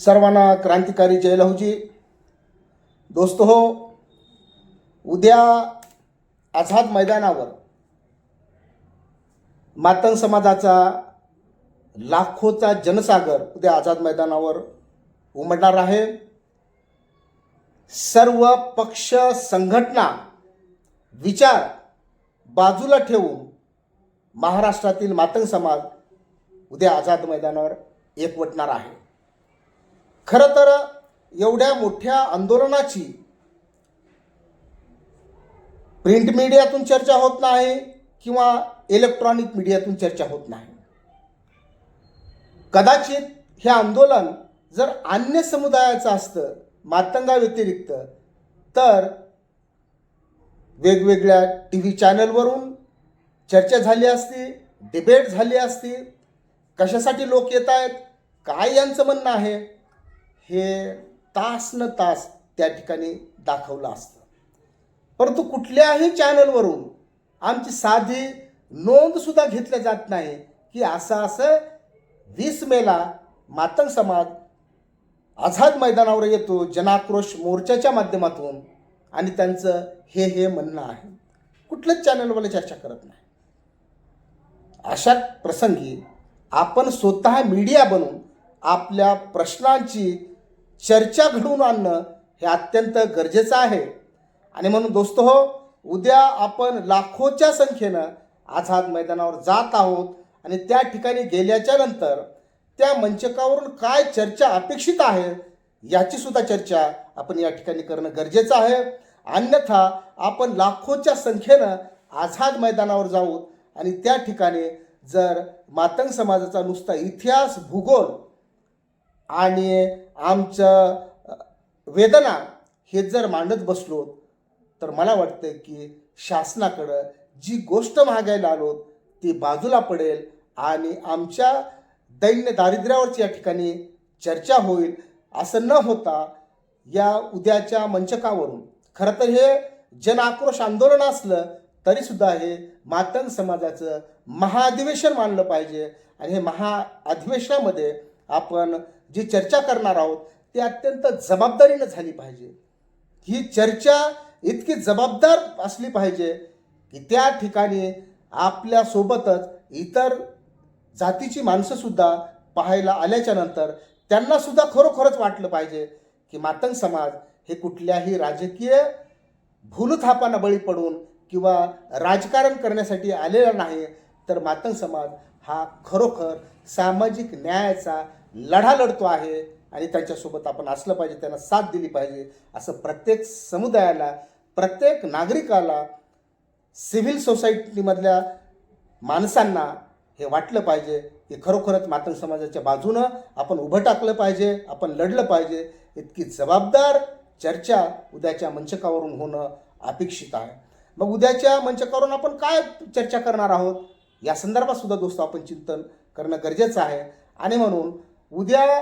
सर्वांना क्रांतिकारी जय लहूजी. दोस्त हो उद्या आझाद मैदानावर मातंग समाजाचा लाखोचा जनसागर उद्या आझाद मैदानावर उमटणार आहे. सर्व पक्ष संघटना विचार बाजूला ठेवून महाराष्ट्रातील मातंग समाज उद्या आझाद मैदानावर एकवटणार आहे. खरं तर एवढ्या मोठ्या आंदोलनाची प्रिंट मीडियातून चर्चा होत नाही किंवा इलेक्ट्रॉनिक मीडियातून चर्चा होत नाही. कदाचित हे आंदोलन जर अन्य समुदायाचं असतं मातंगा व्यतिरिक्त तर वेगवेगळ्या टी व्ही चॅनलवरून चर्चा झाली असती डिबेट झाली असती. कशासाठी लोक येत आहेत काय यांचं म्हणणं आहे? हे तास न तास त्या ठिकाणी दाखवलं असतं. परंतु कुठल्याही चॅनलवरून आमची साधी नोंदसुद्धा घेतल्या जात नाही की असं असं वीस मेला मातंग समाज आझाद मैदानावर येतो जनाक्रोश मोर्चाच्या माध्यमातून आणि त्यांचं हे हे म्हणणं आहे. कुठलंच चॅनलवाले चर्चा करत नाही. अशा प्रसंगी आपण स्वतः मीडिया बनून आपल्या प्रश्नांची चर्चा घडवून आणणं हे अत्यंत गरजेचं आहे. आणि म्हणून दोस्त हो उद्या आपण लाखोच्या संख्येनं आझाद मैदानावर जात आहोत आणि त्या ठिकाणी गेल्याच्यानंतर त्या मंचकावरून काय चर्चा अपेक्षित आहे याची सुद्धा चर्चा आपण या ठिकाणी करणं गरजेचं आहे. अन्यथा आपण लाखोच्या संख्येनं आझाद मैदानावर जाऊ आणि त्या ठिकाणी जर मातंग समाजाचा नुसता इतिहास भूगोल आणि आमचं वेदना हे जर मांडत बसलो तर मला वाटतं की शासनाकडं जी गोष्ट मागायला आलो ती बाजूला पडेल आणि आमच्या दैन्य दारिद्र्यावरची या ठिकाणी चर्चा होईल असं न होता या उद्याच्या मंचकावरून. खरं तर हे जन आक्रोश आंदोलन असलं तरीसुद्धा हे मातंग समाजाचं महाअधिवेशन मानलं पाहिजे. आणि हे महाअधिवेशनामध्ये आपण जी चर्चा करणार आहोत ती अत्यंत जबाबदारीनं झाली पाहिजे. ही चर्चा इतकी जबाबदार असली पाहिजे की त्या ठिकाणी आपल्यासोबतच इतर जातीची माणसंसुद्धा पाहायला आल्याच्यानंतर त्यांनासुद्धा खरोखरच वाटलं पाहिजे की मातंग समाज हे कुठल्याही राजकीय भूलथापांना बळी पडून किंवा राजकारण करण्यासाठी आलेला नाही तर मातंग समाज हा खरोखर सामाजिक न्यायाचा लढा लढतो आहे आणि त्यांच्यासोबत आपण असलं पाहिजे त्यांना साथ दिली पाहिजे असं प्रत्येक समुदायाला प्रत्येक नागरिकाला सिव्हिल सोसायटीमधल्या माणसांना हे वाटलं पाहिजे की खरोखरच मातंग समाजाच्या बाजूनं आपण उभं टाकलं पाहिजे आपण लढलं पाहिजे. इतकी जबाबदार चर्चा उद्याच्या मंचकावरून होणं अपेक्षित आहे. मग उद्याच्या मंचकावरून आपण काय चर्चा करणार आहोत? या संदर्भात सुद्धा दोस्त आपण चिंतन करणं गरजेचं आहे. आणि म्हणून उद्या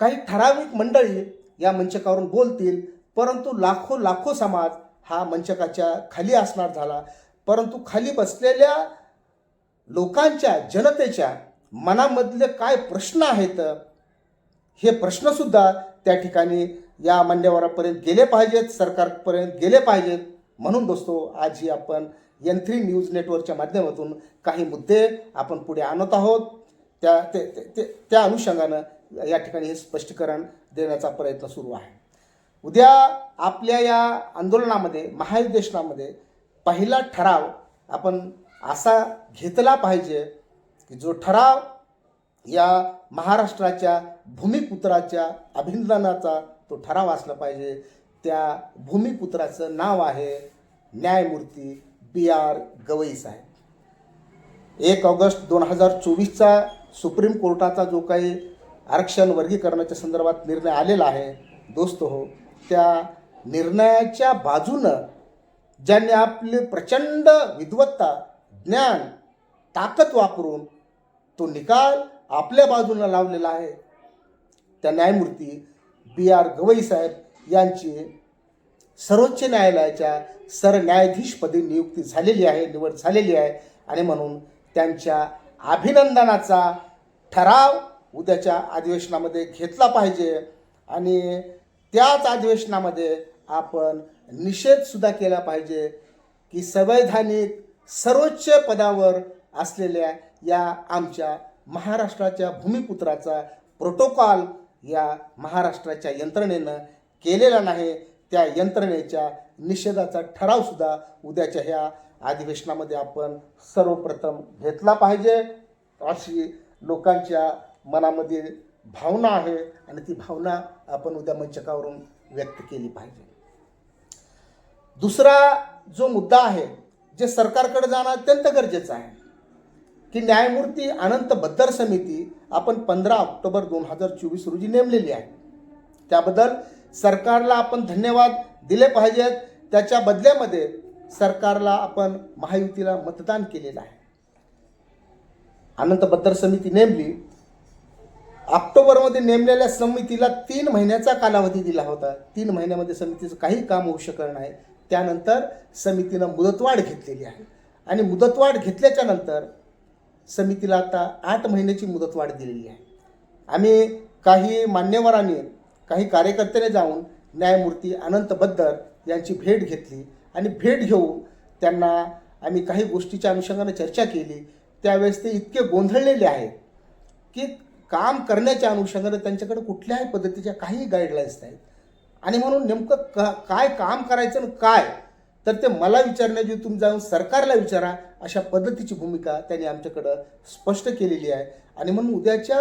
काही ठराविक मंडळी या मंचकावरून बोलतील परंतु लाखो लाखो समाज हा मंचकाच्या खाली असणार झाला. परंतु खाली बसलेल्या लोकांच्या जनतेच्या मनामधले काय प्रश्न आहेत हे प्रश्नसुद्धा त्या ठिकाणी या मान्यवरापर्यंत गेले पाहिजेत सरकारपर्यंत गेले पाहिजेत. म्हणून दोस्तो आजही आपण एन थ्री न्यूज नेटवर्कच्या माध्यमातून काही मुद्दे आपण पुढे आणत आहोत. त्या ते ते- ते त्या अनुषंगानं या ठिकाणी हे स्पष्टीकरण देण्याचा प्रयत्न सुरू आहे. उद्या आपल्या या आंदोलनामध्ये महायुद्धेशनामध्ये पहिला ठराव आपण असा घेतला पाहिजे की जो ठराव या महाराष्ट्राच्या भूमिपुत्राच्या अभिनंदनाचा तो ठराव असला पाहिजे. त्या भूमिपुत्राचं नाव आहे न्यायमूर्ती बी आर गवई साहेब. एक ऑगस्ट दोन हजार चोवीसचा सुप्रीम कोर्टाचा जो काही आरक्षण वर्गीकरणाच्या संदर्भात निर्णय आलेला आहे दोस्त हो त्या निर्णयाच्या बाजूनं ज्यांनी आपली प्रचंड विद्वत्ता ज्ञान ताकद वापरून तो निकाल आपल्या बाजूला लावलेला आहे त्या न्यायमूर्ती बी आर गवई साहेब यांची सर्वोच्च न्यायालयाच्या सरन्यायाधीशपदी नियुक्ती झालेली आहे निवड झालेली आहे आणि म्हणून त्यांच्या अभिनंदनाचा ठराव उद्याच्या अधिवेशनामध्ये घेतला पाहिजे आणि त्याच अधिवेशनामध्ये आपण निषेधसुद्धा केला पाहिजे की संवैधानिक सर्वोच्च पदावर असलेल्या या आमच्या महाराष्ट्राच्या भूमिपुत्राचा प्रोटोकॉल या महाराष्ट्राच्या यंत्रणेनं केलेला नाही त्या यंत्रणेच्या निषेधाचा ठरावसुद्धा उद्याच्या ह्या अधिवेशनामध्ये आपण सर्वप्रथम घेतला पाहिजे. अशी लोकांच्या मनामध्ये भावना आहे आणि ती भावना आपण उद्या मंचकावरून व्यक्त केली पाहिजे. दुसरा जो मुद्दा आहे जे सरकारकडे जाणं अत्यंत गरजेचं आहे की न्यायमूर्ती अनंत बद्दर समिती आपण पंधरा ऑक्टोबर दोन हजार चोवीस रोजी नेमलेली आहे. त्याबद्दल सरकारला आपण धन्यवाद दिले पाहिजेत. त्याच्या बदल्यामध्ये सरकारला आपण महायुतीला मतदान केलेलं आहे. अनंत बद्दर समिती नेमली. ऑक्टोबरमध्ये नेमलेल्या समितीला तीन महिन्याचा कालावधी दिला होता. तीन महिन्यामध्ये समितीचं काही काम होऊ शकलं नाही. त्यानंतर समितीनं मुदतवाढ घेतलेली आहे. आणि मुदतवाढ घेतल्याच्या नंतर समितीला आता आठ महिन्याची मुदतवाढ दिलेली आहे. आम्ही काही मान्यवरांनी काही कार्यकर्त्याने जाऊन न्यायमूर्ती अनंत बद्दर यांची भेट घेतली. आणि भेट घेऊन त्यांना आम्ही काही गोष्टीच्या अनुषंगाने चर्चा केली. त्यावेळेस ते इतके गोंधळलेले आहेत की काम करण्याच्या अनुषंगाने त्यांच्याकडे कुठल्याही पद्धतीच्या काही गाईडलाईन्स नाहीत. आणि म्हणून नेमकं का काय काम करायचं आणि काय? तर ते मला विचारण्याची तुम्ही जाऊन सरकारला विचारा अशा पद्धतीची भूमिका त्यांनी आमच्याकडं स्पष्ट केलेली आहे. आणि म्हणून उद्याच्या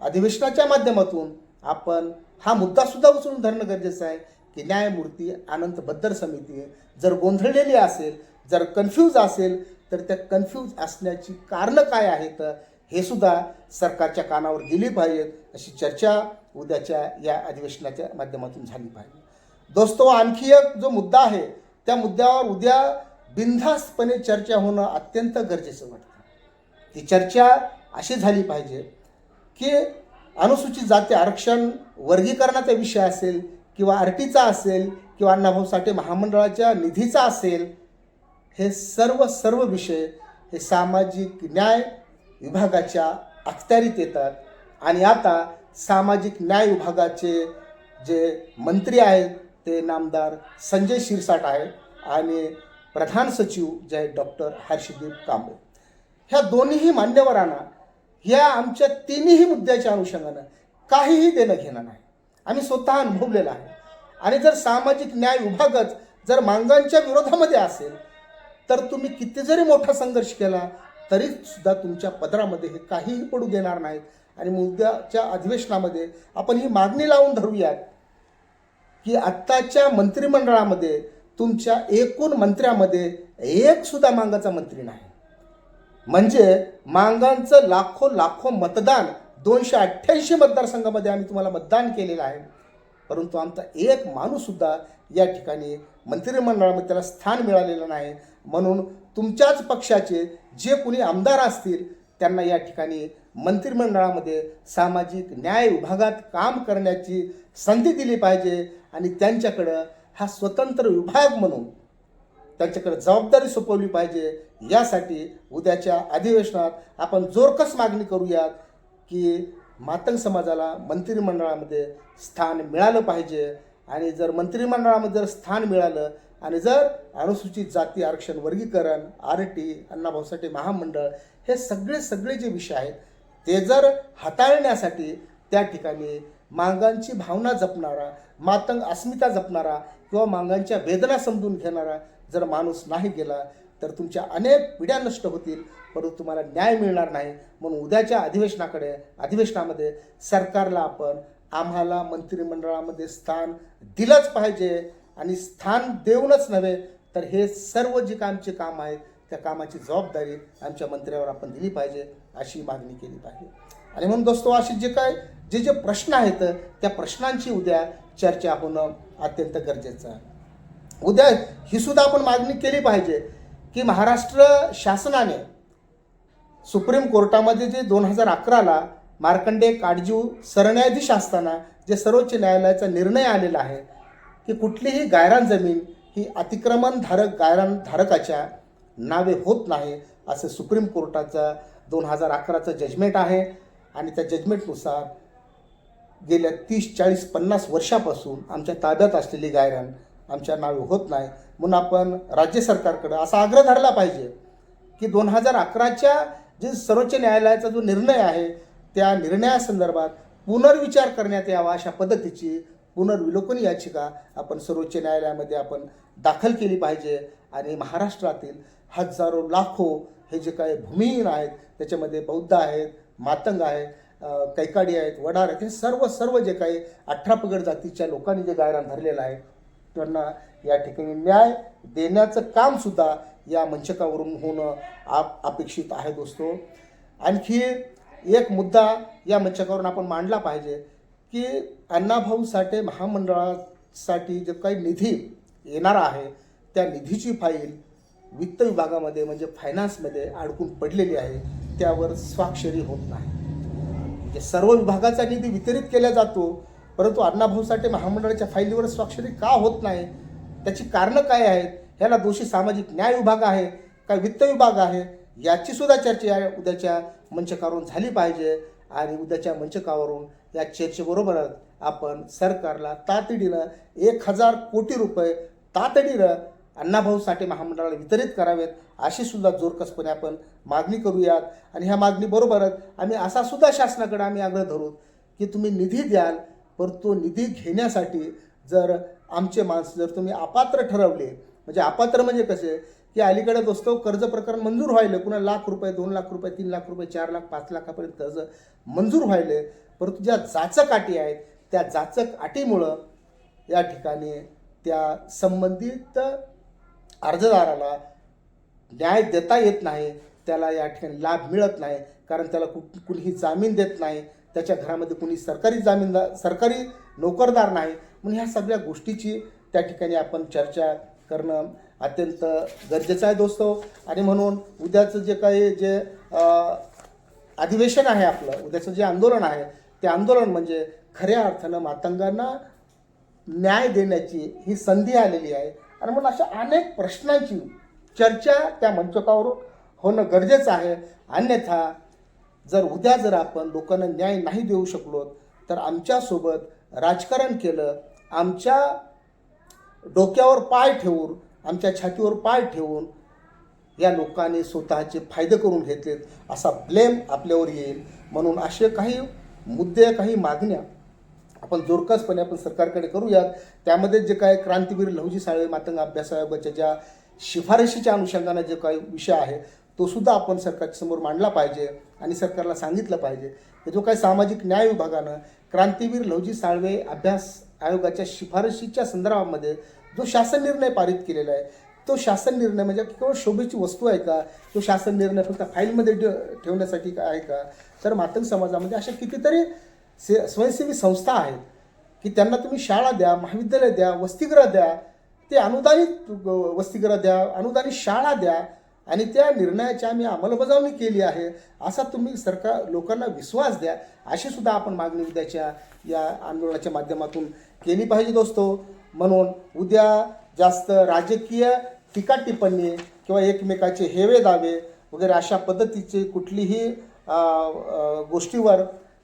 अधिवेशनाच्या माध्यमातून आपण हा मुद्दासुद्धा उचलून धरणं गरजेचं आहे. की न्यायमूर्ती अनंत बद्दर समिती जर गोंधळलेली असेल जर कन्फ्यूज असेल तर त्या कन्फ्यूज असण्याची कारणं काय आहेत हे सुद्धा सरकारच्या कानावर गेली पाहिजेत अशी चर्चा उद्याच्या या अधिवेशनाच्या माध्यमातून झाली पाहिजे. दोस्तो आणखी एक जो मुद्दा आहे त्या मुद्द्यावर उद्या बिनधास्तपणे चर्चा होणं अत्यंत गरजेचं वाटतं. ती चर्चा अशी झाली पाहिजे की अनुसूचित जाती आरक्षण वर्गीकरणाचा विषय असेल किंवा आर टीचा असेल किंवा अण्णाभाऊ साठे महामंडळाच्या निधीचा असेल हे सर्व सर्व विषय हे सामाजिक न्याय विभागाच्या अखत्यारीत येतात. आणि आता सामाजिक न्याय विभागाचे जे मंत्री आहेत ते नामदार संजय शिरसाट आहेत आणि प्रधान सचिव जे आहेत डॉक्टर हर्षदीप कांबळे. ह्या दोन्हीही मान्यवरांना ह्या आमच्या तिन्ही मुद्द्याच्या अनुषंगानं काहीही देणं घेणं नाही. आम्ही स्वतः अनुभवलेलं आहे. आणि जर सामाजिक न्याय विभागच जर मांगांच्या विरोधामध्ये असेल तर तुम्ही किती जरी मोठा संघर्ष केला तरी सुद्धा तुमच्या पदरामध्ये हे काहीही पडू देणार नाहीत. आणि मुद्द्याच्या अधिवेशनामध्ये आपण ही मागणी लावून धरूयात की आत्ताच्या मंत्रिमंडळामध्ये तुमच्या एकूण मंत्र्यामध्ये एक सुद्धा मांगाचा मंत्री नाही. म्हणजे मांगांचं लाखो लाखो मतदान दोनशे अठ्ठ्याऐंशी मतदारसंघामध्ये आम्ही तुम्हाला मतदान केलेलं आहे. परंतु आमचा एक माणूससुद्धा या ठिकाणी मंत्रिमंडळामध्ये त्याला स्थान मिळालेलं नाही. म्हणून तुमच्याच पक्षाचे जे कोणी आमदार असतील त्यांना या ठिकाणी मंत्रिमंडळामध्ये सामाजिक न्याय विभागात काम करण्याची संधी दिली पाहिजे आणि त्यांच्याकडं हा स्वतंत्र विभाग म्हणून त्यांच्याकडे जबाबदारी सोपवली पाहिजे. यासाठी उद्याच्या अधिवेशनात आपण जोरकस मागणी करूयात की मातंग समाजाला मंत्रिमंडळामध्ये स्थान मिळालं पाहिजे. आणि जर मंत्रिमंडळामध्ये जर स्थान मिळालं आणि जर अनुसूचित जाती आरक्षण वर्गीकरण आर टी अण्णाभाऊ साठे महामंडळ हे सगळे सगळे जे विषय आहेत ते जर हाताळण्यासाठी त्या ठिकाणी मांगांची भावना जपणारा मातंग अस्मिता जपणारा किंवा मांगांच्या वेदना समजून घेणारा जर माणूस नाही गेला तर तुमच्या अनेक पिढ्या नष्ट होतील परंतु तुम्हाला न्याय मिळणार नाही. म्हणून उद्याच्या अधिवेशनाकडे अधिवेशनामध्ये सरकारला आपण आम्हाला मंत्रिमंडळामध्ये स्थान दिलंच पाहिजे आणि स्थान देऊनच नव्हे तर हे सर्व जे कामचे काम आहेत त्या कामाची जबाबदारी आमच्या मंत्र्यावर आपण दिली पाहिजे अशी मागणी केली पाहिजे. आणि म्हणून दोस्तो असे जे काय जे जे प्रश्न आहेत त्या प्रश्नांची उद्या चर्चा होणं अत्यंत गरजेचं आहे. उद्या ही सुद्धा आपण मागणी केली पाहिजे की महाराष्ट्र शासनाने सुप्रीम कोर्टामध्ये जे दोन हजार अकराला मार्कंडे काटजू सरन्यायाधीश असताना जे सर्वोच्च न्यायालयाचा निर्णय आलेला आहे की कुठलीही गायरान जमीन ही अतिक्रमण धारक गायरान धारकाच्या नावे होत नाही असे सुप्रीम कोर्टाचं दोन हजार अकराचं जजमेंट आहे. आणि त्या जजमेंटनुसार गेल्या तीस चाळीस पन्नास वर्षापासून आमच्या ताब्यात असलेली गायरान आमच्या नावे होत नाही. म्हणून आपण राज्य सरकारकडं असा आग्रह धरला पाहिजे की दोन हजार अकराच्या जे सर्वोच्च न्यायालयाचा जो निर्णय आहे त्या निर्णयासंदर्भात पुनर्विचार करण्यात यावा अशा पद्धतीची पुनर्विलोकन याचिका आपण सर्वोच्च न्यायालयामध्ये आपण दाखल केली पाहिजे. आणि महाराष्ट्रातील हजारो लाखो हे जे काही भूमिहीन आहेत त्याच्यामध्ये बौद्ध आहेत मातंग आहेत कैकाडी आहेत वडार आहेत हे सर्व सर्व जे काही अठरा पगड जातीच्या लोकांनी जे गायरान धरलेलं आहे त्यांना या ठिकाणी न्याय देण्याचं कामसुद्धा या मंचकावरून होणं आप अपेक्षित आहे दोस्तो. आणखी एक मुद्दा या मंचकावरून आपण मांडला पाहिजे की अण्णाभाऊ साठे महामंडळासाठी जो काही निधी येणार आहे त्या निधीची फाईल वित्त विभागामध्ये म्हणजे फायनान्समध्ये अडकून पडलेली आहे त्यावर स्वाक्षरी होत नाही. म्हणजे सर्व विभागाचा निधी वितरित केला जातो परंतु अण्णाभाऊ साठे महामंडळाच्या फाईलीवर स्वाक्षरी का होत नाही? त्याची कारणं काय आहेत? ह्याला दोषी सामाजिक न्याय विभाग आहे काय वित्त विभाग आहे? याची सुद्धा चर्चा या उद्याच्या मंचकावरून झाली पाहिजे आणि उद्याच्या मंचकावरून या चर्चेबरोबरच आपण सरकारला तातडीनं एक हजार कोटी रुपये तातडीनं अण्णाभाऊ साठे महामंडळाला वितरित करावेत अशी सुद्धा जोरकसपणे आपण मागणी करूयात. आणि ह्या मागणीबरोबरच आम्ही असा सुद्धा शासनाकडे आम्ही आग्रह धरू की तुम्ही निधी द्याल परंतु तो निधी घेण्यासाठी जर आमचे माणसं जर तुम्ही अपात्र ठरवले म्हणजे अपात्र म्हणजे कसे? की अलीकडे दोस्तो कर्ज प्रकरण मंजूर व्हायले कुणा लाख रुपये दोन लाख रुपये तीन लाख रुपये चार लाख पाच लाखापर्यंत कर्ज मंजूर व्हायले. परंतु ज्या जाचक अटी आहेत त्या जाचक अटीमुळं या ठिकाणी त्या संबंधित अर्जदाराला न्याय देता येत नाही त्याला या ठिकाणी लाभ मिळत नाही कारण त्याला कु कुणीही जामीन देत नाही. त्याच्या घरामध्ये कुणी सरकारी जामीनदार सरकारी नोकरदार नाही. म्हणून ह्या सगळ्या गोष्टीची त्या ठिकाणी आपण चर्चा करणं अत्यंत गरजेचं आहे दोस्तो. आणि म्हणून उद्याचं जे काही जे अधिवेशन आहे आपलं उद्याचं जे आंदोलन आहे ते आंदोलन म्हणजे खऱ्या अर्थानं मातंगांना न्याय देण्याची ही संधी आलेली आहे. आणि म्हणून अशा अनेक प्रश्नांची चर्चा त्या मंचकावर होणं गरजेचं आहे. अन्यथा जर उद्या जर आपण लोकांना न्याय नाही देऊ शकलो तर आमच्यासोबत राजकारण केलं आमच्या डोक्यावर पाय ठेवून आमच्या छातीवर पाय ठेवून या लोकांनी स्वतःचे फायदे करून घेतलेत असा ब्लेम आपल्यावर येईल. म्हणून असे काही मुद्दे काही मागण्या आपण जोरकसपणे आपण सरकारकडे करूयात. त्यामध्ये जे काय क्रांतीवीर लहुजी साळवे मातंग अभ्यास आयोगाच्या ज्या शिफारशीच्या अनुषंगाने जे काही विषय आहे तो सुद्धा आपण सरकारच्या समोर मांडला पाहिजे आणि सरकारला सांगितलं पाहिजे. की जो काही सामाजिक न्याय विभागानं क्रांतीवीर लवजी साळवे अभ्यास आयोगाच्या शिफारशीच्या संदर्भामध्ये जो शासन निर्णय पारित केलेला आहे तो शासन निर्णय म्हणजे केवळ शोभेची वस्तू आहे का? तो शासन निर्णय फक्त फाईलमध्ये ठेव- ठेवण्यासाठी आहे का? तर मातंग समाजामध्ये अशा कितीतरी से स्वयंसेवी संस्था आहेत की त्यांना तुम्ही शाळा द्या महाविद्यालय द्या वसतिगृह द्या ते अनुदानित वसतिगृह द्या अनुदानित शाळा द्या आणि त्या निर्णयाची आम्ही अंमलबजावणी केली आहे असा तुम्ही सरकार लोकांना विश्वास द्या अशी सुद्धा आपण मागणी उद्याच्या या आंदोलनाच्या माध्यमातून केली पाहिजे दोस्तो. म्हणून उद्या जास्त राजकीय टीका टिप्पणी किंवा एकमेकाचे हेवे दावे वगैरे अशा पद्धतीचे कुठलीही गोष्टीवर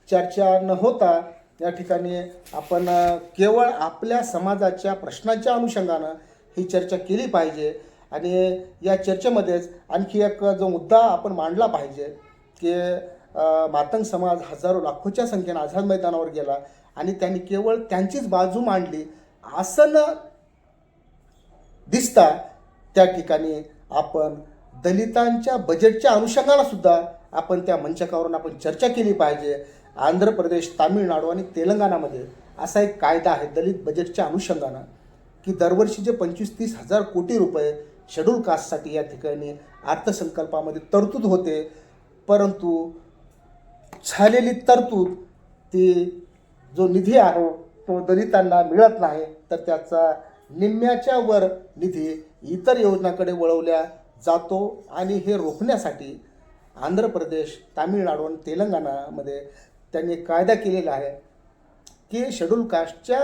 चर्चा न होता या ठिकाणी आपण केवळ आपल्या समाजाच्या प्रश्नांच्या अनुषंगानं ही चर्चा केली पाहिजे. आणि या चर्चेमध्येच आणखी एक जो मुद्दा आपण मांडला पाहिजे की मातंग समाज हजारो लाखोच्या संख्येनं आझाद मैदानावर गेला आणि त्यांनी केवळ त्यांचीच बाजू मांडली असं न दिसता त्या ठिकाणी आपण दलितांच्या बजेटच्या अनुषंगाला सुद्धा आपण त्या मंचकावरून आपण चर्चा केली पाहिजे. आंध्र प्रदेश तामिळनाडू आणि तेलंगणामध्ये असा एक कायदा आहे दलित बजेटच्या अनुषंगानं की दरवर्षीचे पंचवीस तीस हजार कोटी रुपये शेड्यूल कास्टसाठी या ठिकाणी अर्थसंकल्पामध्ये तरतूद होते. परंतु झालेली तरतूद ती जो निधी आहे तो दलितांना मिळत नाही तर त्याचा निम्म्याच्या वर निधी इतर योजनाकडे वळवल्या जातो आणि हे रोखण्यासाठी आंध्र प्रदेश तामिळनाडू आणि तेलंगणामध्ये त्यांनी कायदा केलेला आहे की शेड्यूल कास्टच्या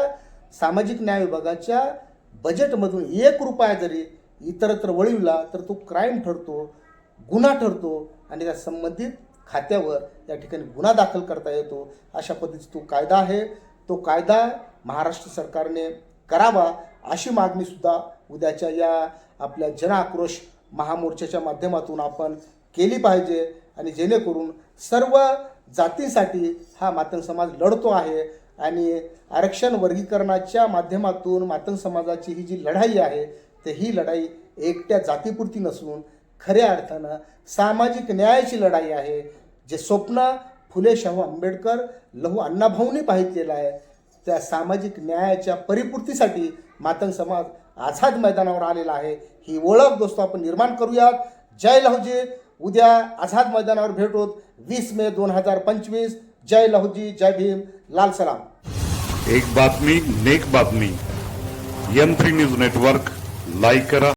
सामाजिक न्याय विभागाच्या बजेटमधून एक रुपया जरी इतरत्र वळविला तर तो क्राईम ठरतो गुन्हा ठरतो आणि त्या संबंधित खात्यावर या ठिकाणी गुन्हा दाखल करता येतो. अशा पद्धतीचा तो कायदा आहे. तो कायदा महाराष्ट्र सरकारने करावा अशी मागणीसुद्धा उद्याच्या या आपल्या जनआक्रोश महामोर्चाच्या माध्यमातून आपण केली पाहिजे आणि जेणेकरून सर्व जातींसाठी हा मातंग समाज लढतो आहे आणि आरक्षण वर्गीकरणाच्या माध्यमातून मातंग समाजाची ही जी लढाई आहे तर ही लढाई एकट्या जातीपुरती नसून खऱ्या अर्थानं सामाजिक न्यायाची लढाई आहे. जे स्वप्न फुले शाहू आंबेडकर लहू अण्णाभाऊंनी पाहिलेलं आहे त्या सामाजिक न्यायाच्या परिपूर्तीसाठी मातंग समाज आझाद मैदानावर आलेला आहे. ही ओळख दोस्तो आपण निर्माण करूयात. जय लहुजी. उद्या आझाद मैदानावर भेटूत वीस मे दोन हजार पंचवीस. जय लहुजी जय भीम. लाल सलाम. एक बातमी नेक बातमी. यंत्री थ्री न्यूज नेटवर्क. लाईक करा.